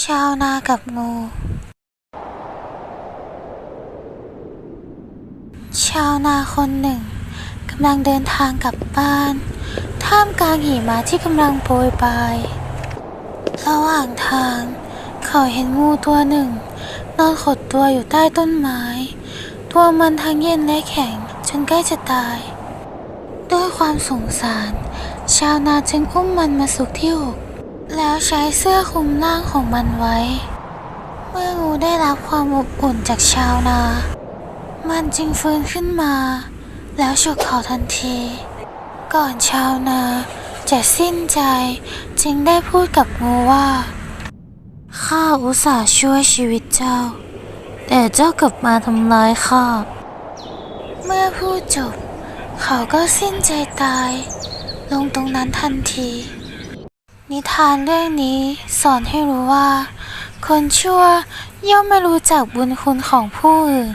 ชาวนากับงู ชาวนาคนหนึ่งกำลังเดินทางกลับบ้าน ท่ามกลางหิมะที่กำลังโปรยปลาย ระหว่างทาง เขาเห็นงูตัวหนึ่ง นอนขดตัวอยู่ใต้ต้นไม้ ตัวมันทั้งเย็นและแข็งจนใกล้จะตาย ด้วยความสงสาร ชาวนาจึงอุ้มมันมาสุกที่อก แล้วใช้เสื้อคลุมร่างของมันไว้ เมื่องูได้รับความอบอุ่นจากชาวนา มันจึงฟื้นขึ้นมา แล้วฉกเขาทันที ก่อนชาวนาจะสิ้นใจจึงได้พูดกับงูว่า ข้าอุตส่าห์ช่วยชีวิตเจ้า แต่เจ้ากลับมาทำร้ายข้า เมื่อพูดจบ เขาก็สิ้นใจตาย ลงตรงนั้นทันที นิทานเรื่องนี้สอนให้รู้ว่า คนชั่วย่อมไม่รู้จักบุญคุณของผู้อื่น